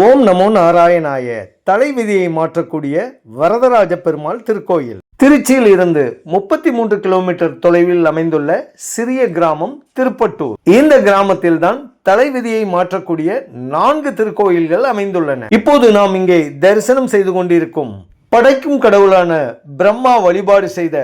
ஓம் நமோ நாராயணாய தலைவிதியை மாற்றக்கூடிய வரதராஜ பெருமாள் திருக்கோயில். திருச்சியில் இருந்து முப்பத்தி மூன்று கிலோமீட்டர் தொலைவில் அமைந்துள்ள சிறிய கிராமம் திருப்பட்டூர். இந்த கிராமத்தில் தான் தலைவிதியை மாற்றக்கூடிய நான்கு திருக்கோயில்கள் அமைந்துள்ளன. இப்போது நாம் இங்கே தரிசனம் செய்து கொண்டிருக்கும் படைக்கும் கடவுளான பிரம்மா வழிபாடு செய்த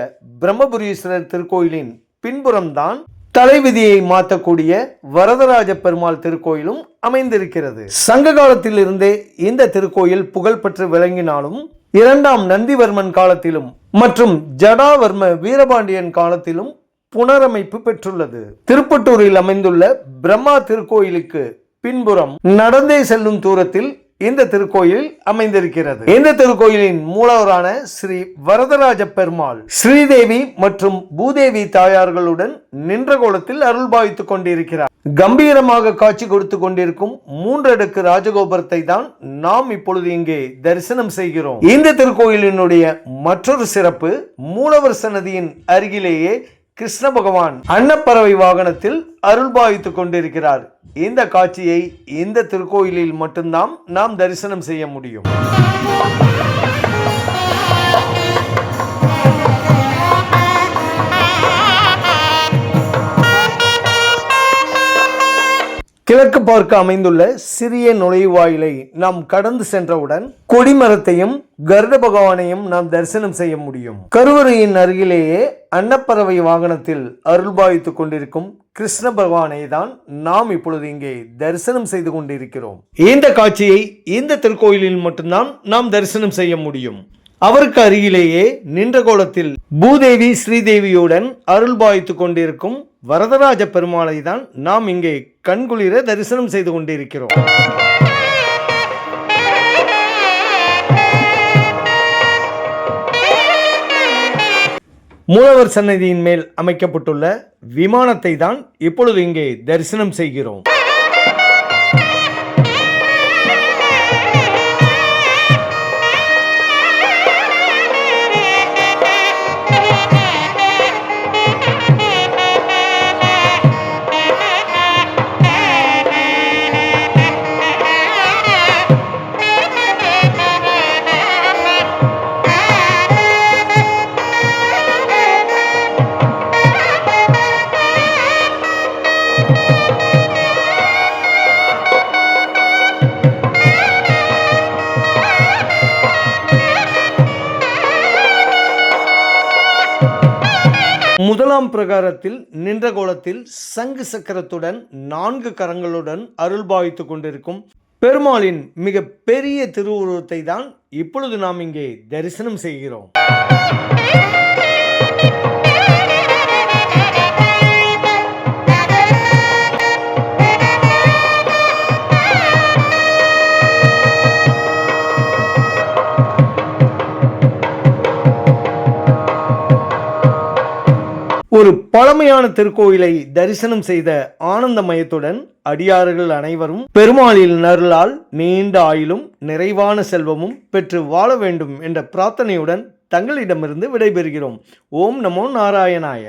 பிரம்மபுரீஸ்வரர் திருக்கோயிலின் பின்புறம்தான் தலைவிதியை மாற்றக்கூடிய வரதராஜ பெருமாள் திருக்கோயிலும் அமைந்திருக்கிறது. சங்க காலத்தில் இருந்தே இந்த திருக்கோயில் புகழ்பெற்று விளங்கினாலும் இரண்டாம் நந்திவர்மன் காலத்திலும் மற்றும் ஜடாவர்ம வீரபாண்டியன் காலத்திலும் புனரமைப்பு பெற்றுள்ளது. திருப்பட்டூரில் அமைந்துள்ள பிரம்மா திருக்கோயிலுக்கு பின்புறம் நடந்தே செல்லும் தூரத்தில் இந்த திருக்கோயில் அமைந்திருக்கிறது. இந்த திருக்கோயிலின் மூலவரான ஸ்ரீ வரதராஜ பெருமாள் ஸ்ரீதேவி மற்றும் பூதேவி தாயார்களுடன் நின்ற கோலத்தில் அருள் பாய்த்து கொண்டிருக்கிறார். கம்பீரமாக காட்சி கொடுத்து கொண்டிருக்கும் மூன்றடுக்கு ராஜகோபுரத்தை தான் நாம் இப்பொழுது இங்கே தரிசனம் செய்கிறோம். இந்த திருக்கோயிலினுடைய மற்றொரு சிறப்பு மூலவர் சன்னதியின் அருகிலேயே கிருஷ்ண பகவான் அன்னப்பறவை வாகனத்தில் அருள்பாவித்துக் கொண்டிருக்கிறார். இந்த காட்சியை இந்த திருக்கோயிலில் மட்டும்தான் நாம் தரிசனம் செய்ய முடியும். கிழக்கு பார்க்க அமைந்துள்ள சிறிய நுழைவாயிலை நாம் கடந்து சென்றவுடன் கொடிமரத்தையும் கருட பகவானையும் நாம் தரிசனம் செய்ய முடியும். கருவறையின் அருகிலேயே அன்னப்பறவை வாகனத்தில் அருள்பாவித்துக் கொண்டிருக்கும் கிருஷ்ண பகவானை தான் நாம் இப்பொழுது இங்கே தரிசனம் செய்து கொண்டிருக்கிறோம். இந்த காட்சியை இந்த திருக்கோயிலில் மட்டும்தான் நாம் தரிசனம் செய்ய முடியும். அவருக்கு அருகிலேயே நின்ற கோலத்தில் பூதேவி ஸ்ரீதேவியுடன் அருள் பாய்த்து கொண்டிருக்கும் வரதராஜ பெருமாளை தான் நாம் இங்கே கண்குளிர தரிசனம் செய்து கொண்டிருக்கிறோம். மூலவர் சன்னதியின் மேல் அமைக்கப்பட்டுள்ள விமானத்தை தான் இப்பொழுது இங்கே தரிசனம் செய்கிறோம். முதலாம் பிரகாரத்தில் நின்ற கோலத்தில் சங்கு சக்கரத்துடன் நான்கு கரங்களுடன் அருள்பாவித்துக் கொண்டிருக்கும் பெருமாளின் மிக பெரிய திருவுருவத்தை தான் இப்பொழுது நாம் இங்கே தரிசனம் செய்கிறோம். ஒரு பழமையான திருக்கோயிலை தரிசனம் செய்த ஆனந்தமயத்துடன் அடியார்கள் அனைவரும் பெருமாளில் நருளால் நீண்ட ஆயிலும் நிறைவான செல்வமும் பெற்று வாழ வேண்டும் என்ற பிரார்த்தனையுடன் தங்களிடமிருந்து விடைபெறுகிறோம். ஓம் நமோ நாராயணாய.